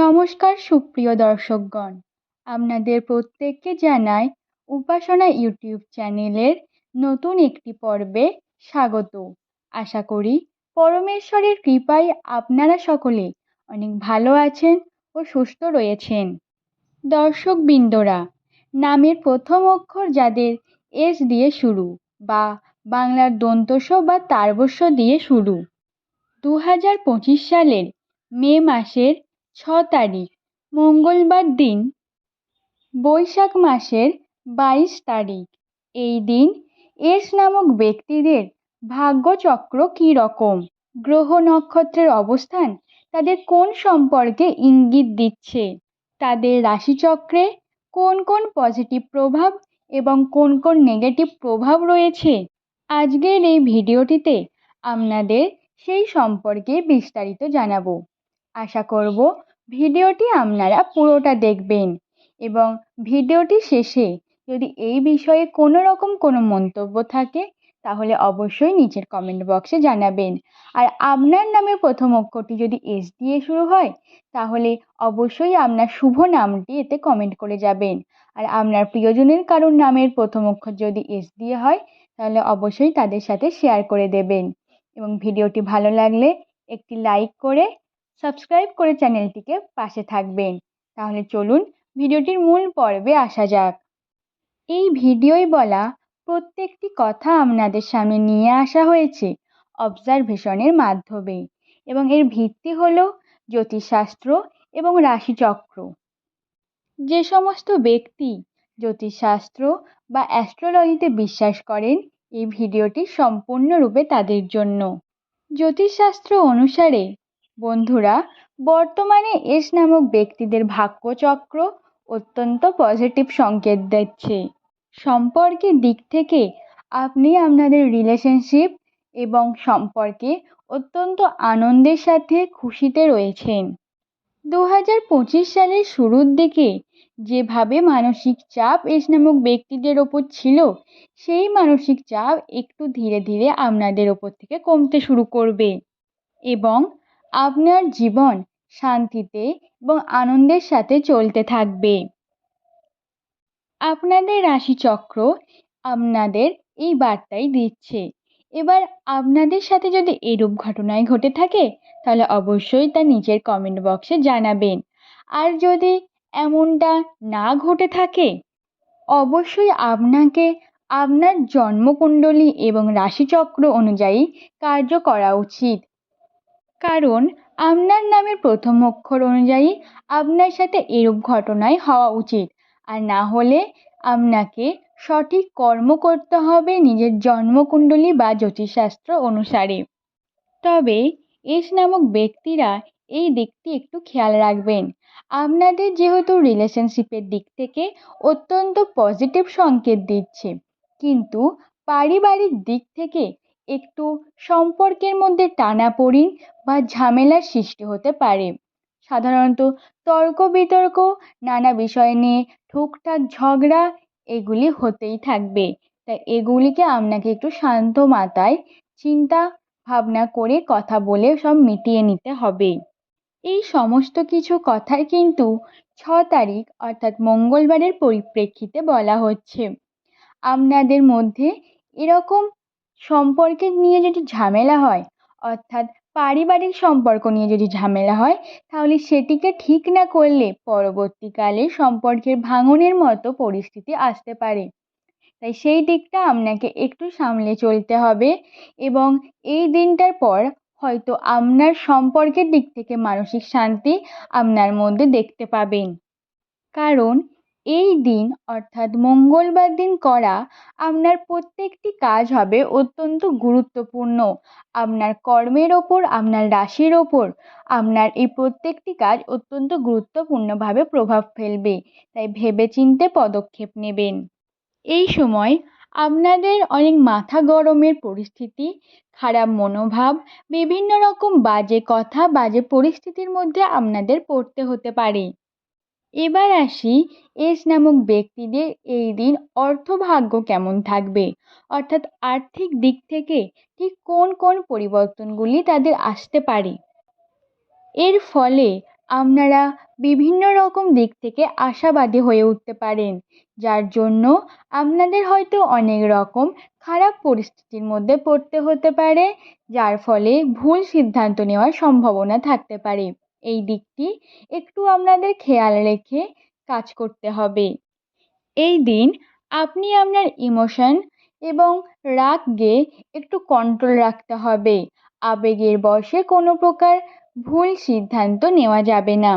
নমস্কার সুপ্রিয় দর্শকগণ। আপনাদের প্রত্যেককে জানাই উপাসনা ইউটিউব চ্যানেলের নতুন একটি পর্বে স্বাগত। আশা করি পরমেশ্বরের কৃপায় আপনারা সকলে অনেক ভালো আছেন ও সুস্থ রয়েছেন। দর্শকবৃন্দরা, নামের প্রথম অক্ষর যাদের এস দিয়ে শুরু বা বাংলার দন্তস্ব বা তারবস্য দিয়ে শুরু। দু হাজার পঁচিশ সালের মে মাসের ছ তারিখ, মঙ্গলবার দিন, বৈশাখ মাসের বাইশ তারিখ। এই দিন এস নামক ব্যক্তিদের ভাগ্যচক্র কী রকম? গ্রহ নক্ষত্রের অবস্থান তাদের কোন সম্পর্কে ইঙ্গিত দিচ্ছে? তাদের রাশিচক্রে কোন কোন পজিটিভ প্রভাব এবং কোন কোন নেগেটিভ প্রভাব রয়েছে? আজকের এই ভিডিওটিতে আপনাদের সেই সম্পর্কে বিস্তারিত জানাব। আশা করব ভিডিওটি আপনারা পুরোটা দেখবেন এবং ভিডিওটি শেষে যদি এই বিষয়ে কোনো রকম কোনো মন্তব্য থাকে, তাহলে অবশ্যই নিচের কমেন্ট বক্সে জানাবেন। আর আপনার নামের প্রথম অক্ষরটি যদি এস দিয়ে শুরু হয়, তাহলে অবশ্যই আপনার শুভ নামটি এতে কমেন্ট করে যাবেন। আর আপনার প্রিয়জনের কারোর নামের প্রথম অক্ষর যদি এস দিয়ে হয়, তাহলে অবশ্যই তাদের সাথে শেয়ার করে দেবেন। এবং ভিডিওটি ভালো লাগলে একটি লাইক করে সাবস্ক্রাইব করে চ্যানেলটিকে পাশে থাকবেন। তাহলে চলুন ভিডিওটির মূল পর্বে আসা যাক। এই ভিডিওই বলা প্রত্যেকটি কথা আপনাদের সামনে নিয়ে আসা হয়েছে অবজারভেশনের মাধ্যমে এবং এর ভিত্তি হল জ্যোতিষশাস্ত্র এবং রাশিচক্র। যে সমস্ত ব্যক্তি জ্যোতিষশাস্ত্র বা অ্যাস্ট্রোলজিতে বিশ্বাস করেন, এই ভিডিওটি সম্পূর্ণরূপে তাদের জন্য। জ্যোতিষশাস্ত্র অনুসারে বন্ধুরা, বর্তমানে এস নামক ব্যক্তিদের ভাগ্যচক্র অত্যন্ত পজিটিভ সংকেত দিচ্ছে। সম্পর্কের দিক থেকে আপনি আপনাদের রিলেশনশিপ এবং সম্পর্কে অত্যন্ত আনন্দের সাথে খুশিতে রয়েছেন। দু হাজার পঁচিশ সালের শুরুর দিকে যেভাবে মানসিক চাপ এস নামক ব্যক্তিদের ওপর ছিল, সেই মানসিক চাপ একটু ধীরে ধীরে আপনাদের ওপর থেকে কমতে শুরু করবে। এবং আপনার জীবন শান্তিতে এবং আনন্দের সাথে চলতে থাকবে। আপনাদের রাশিচক্র আপনাদের এই বার্তাই দিচ্ছে। এবার আপনাদের সাথে যদি এরূপ ঘটনায় ঘটে থাকে, তাহলে অবশ্যই তা নিচের কমেন্ট বক্সে জানাবেন। আর যদি এমনটা না ঘটে থাকে, অবশ্যই আপনাকে আপনার জন্মকুণ্ডলী এবং রাশিচক্র অনুযায়ী কার্য করা উচিত। কারণ আপনার নামের প্রথম অক্ষর অনুযায়ী আপনার সাথে এরূপ ঘটনাই হওয়া উচিত। আর না হলে আপনাকে সঠিক কর্ম করতে হবে নিজের জন্মকুণ্ডলী বা জ্যোতিষশাস্ত্র অনুসারে। তবে এস নামক ব্যক্তিরা এই দিকটি একটু খেয়াল রাখবেন। আপনাদের যেহেতু রিলেশনশিপের দিক থেকে অত্যন্ত পজিটিভ সংকেত দিচ্ছে, কিন্তু পারিবারিক দিক থেকে একটু সম্পর্কের মধ্যে টানাপোড়েন বা ঝামেলার সৃষ্টি হতে পারে। সাধারণত তর্ক বিতর্ক, নানা বিষয় নিয়ে ঠুকঠাক ঝগড়া এগুলি হতেই থাকবে। তাই এগুলিকে আপনাকে একটু শান্ত মাথায় চিন্তা ভাবনা করে কথা বলে সব মিটিয়ে নিতে হবে। এই সমস্ত কিছু কথাই কিন্তু ছ তারিখ অর্থাৎ মঙ্গলবারের পরিপ্রেক্ষিতে বলা হচ্ছে। আপনাদের মধ্যে এরকম সম্পর্কে নিয়ে যদি ঝামেলা হয়, অর্থাৎ পারিবারিক সম্পর্ক নিয়ে যদি ঝামেলা হয়, তাহলে সেটিকে ঠিক না করলে পরবর্তীকালে সম্পর্কের ভাঙনের মতো পরিস্থিতি আসতে পারে। তাই সেই দিকটা আপনাকে একটু সামলে চলতে হবে এবং এই দিনটার পর হয়তো আপনার সম্পর্কের দিক থেকে মানসিক শান্তি আপনার মধ্যে দেখতে পাবেন। কারণ এই দিন, অর্থাৎ মঙ্গলবার দিন করা, আপনার প্রত্যেকটি কাজ হবে অত্যন্ত গুরুত্বপূর্ণ। আপনার কর্মের ওপর, আপনার রাশির ওপর, আপনার এই প্রত্যেকটি কাজ অত্যন্ত গুরুত্বপূর্ণভাবে প্রভাব ফেলবে। তাই ভেবেচিন্তে পদক্ষেপ নেবেন। এই সময়, আপনাদের অনেক মাথা গরমের পরিস্থিতি, খারাপ মনোভাব, বিভিন্ন রকম বাজে কথা, বাজে পরিস্থিতির মধ্যে আপনাদের পড়তে হতে পারে। এবার আসি এস নামক ব্যক্তিদের এই দিন অর্থভাগ্য কেমন থাকবে? অর্থাৎ আর্থিক দিক থেকে ঠিক কোন কোন পরিবর্তনগুলি তাদের আসতে পারে? এর ফলে আপনারা বিভিন্ন রকম দিক থেকে আশাবাদী হয়ে উঠতে পারেন, যার জন্য আপনাদের হয়তো অনেক রকম খারাপ পরিস্থিতির মধ্যে পড়তে হতে পারে, যার ফলে ভুল সিদ্ধান্ত নেওয়ার সম্ভাবনা থাকতে পারে। এই দিকটি একটু আপনাদের খেয়াল রেখে কাজ করতে হবে। এই দিন আপনি আপনার ইমোশন এবং রাগকে একটু কন্ট্রোল রাখতে হবে। আবেগের বশে কোনো প্রকার ভুল সিদ্ধান্ত নেওয়া যাবে না।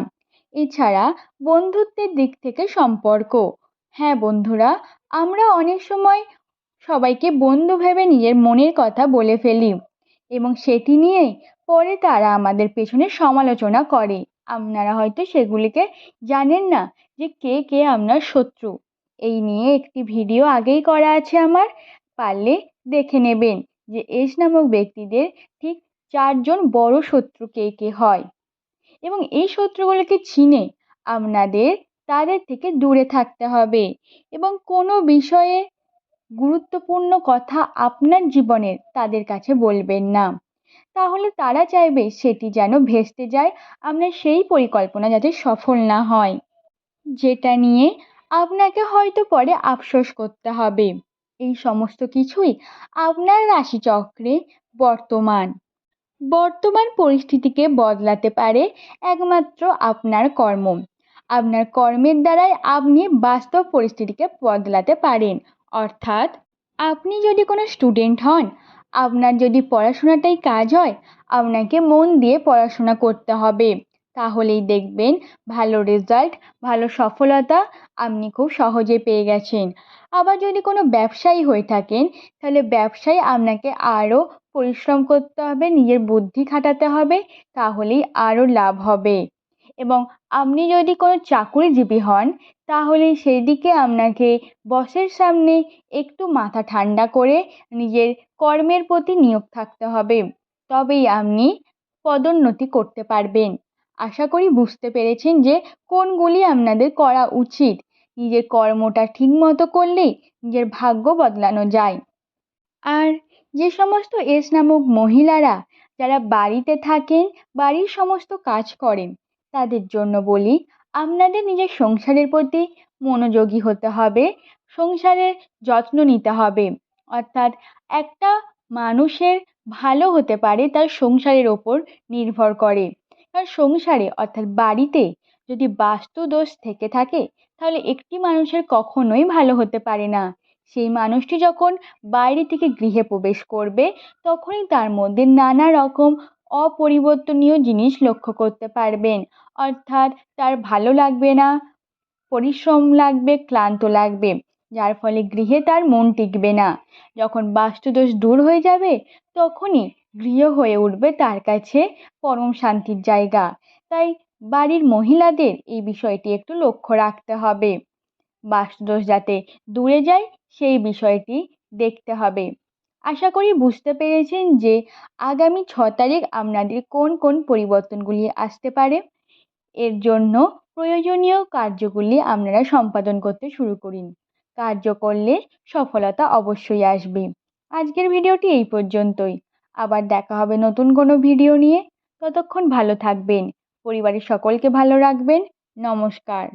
এছাড়া বন্ধুত্বের দিক থেকে সম্পর্ক। হ্যাঁ বন্ধুরা, আমরা অনেক সময় সবাইকে বন্ধু ভেবে নিজের মনের কথা বলে ফেলি এবং সেটি নিয়েই পরে তারা আমাদের পেছনে সমালোচনা করে। আপনারা হয়তো সেগুলিকে জানেন না যে কে কে আপনার শত্রু। এই নিয়ে একটি ভিডিও আগেই করা আছে আমার। পারলে দেখে নেবেন যে এস নামক ব্যক্তিদের ঠিক চারজন বড় শত্রু কে কে হয়। এবং এই শত্রুগুলোকে চিনে আপনাদের তাদের থেকে দূরে থাকতে হবে। এবং কোনো বিষয়ে গুরুত্বপূর্ণ কথা আপনার জীবনের তাদের কাছে বলবেন না। তাহলে তারা চাইবে সেটি যেন ভেস্তে যায়। আপনার সেই পরিকল্পনা যাতে সফল না হয়। যেটা নিয়ে আপনাকে হয়তো পরে আফসোস করতে হবে। এই সমস্ত কিছুই আপনার রাশিচক্রে বর্তমান। বর্তমান পরিস্থিতিকে বদলাতে পারে একমাত্র আপনার কর্ম। আপনার কর্মের দ্বারাই আপনি বাস্তব পরিস্থিতিকে বদলাতে পারেন। অর্থাৎ আপনি যদি কোনো স্টুডেন্ট হন আপনার যদি পড়াশোনাটাই কাজ হয়, আপনাকে মন দিয়ে পড়াশোনা করতে হবে। তাহলেই দেখবেন ভালো রেজাল্ট ভালো সফলতা আপনি খুব সহজে পেয়ে গেছেন। আবার যদি কোনো ব্যবসায়ী হয়ে থাকেন, তাহলে ব্যবসায় আপনাকে আরও পরিশ্রম করতে হবে, নিজের বুদ্ধি খাটাতে হবে, তাহলেই আরও লাভ হবে। এবং আপনি যদি কোনো চাকুরিজীবী হন, তাহলে সেই দিকে আপনাকে বসের সামনে একটু মাথা ঠান্ডা করে নিজের কর্মের প্রতি নিয়োগ থাকতে হবে। তবেই আপনি পদোন্নতি করতে পারবেন। আশা করি বুঝতে পেরেছেন যে কোনগুলি আপনাদের করা উচিত। নিজের কর্মটা ঠিক মতো করলেই নিজের ভাগ্য বদলানো যায়। আর যে সমস্ত এস নামক মহিলারা যারা বাড়িতে থাকেন, বাড়ির সমস্ত কাজ করেন তাদের জন্য বলি, আপনাদের নিজের সংসারের প্রতি মনোযোগী হতে হবে, সংসারের যত্ন নিতে হবে। অর্থাৎ একটা মানুষের ভালো হতে পারে তার সংসারের ওপর নির্ভর করে। আর সংসারে অর্থাৎ বাড়িতে যদি বাস্তু দোষ থেকে থাকে, তাহলে একটি মানুষের কখনোই ভালো হতে পারে না। সেই মানুষটি যখন বাইরে থেকে গৃহে প্রবেশ করবে, তখনই তার মধ্যে নানা রকম অপরিবর্তনীয় জিনিস লক্ষ্য করতে পারবেন। অর্থাৎ তার ভালো লাগবে না, পরিশ্রম লাগবে, ক্লান্ত লাগবে, যার ফলে গৃহে তার মন টিকবে না। যখন বাস্তুদোষ দূর হয়ে যাবে, তখনই গৃহ হয়ে উঠবে তার কাছে পরম শান্তির জায়গা। তাই বাড়ির মহিলাদের এই বিষয়টি একটু লক্ষ্য রাখতে হবে। বাস্তুদোষ যাতে দূরে যায়, সেই বিষয়টি দেখতে হবে। আশা করি বুঝতে পেরেছেন যে আগামী ছ তারিখ আপনাদের কোন কোন পরিবর্তনগুলি আসতে পারে। এর জন্য প্রয়োজনীয় কার্যগুলি আপনারা সম্পাদন করতে শুরু করুন। কার্য করলে সফলতা অবশ্যই আসবে। আজকের ভিডিওটি এই পর্যন্তই। আবার দেখা হবে নতুন কোনো ভিডিও নিয়ে। ততক্ষণ ভালো থাকবেন। পরিবারের সকলকে ভালো রাখবেন। নমস্কার।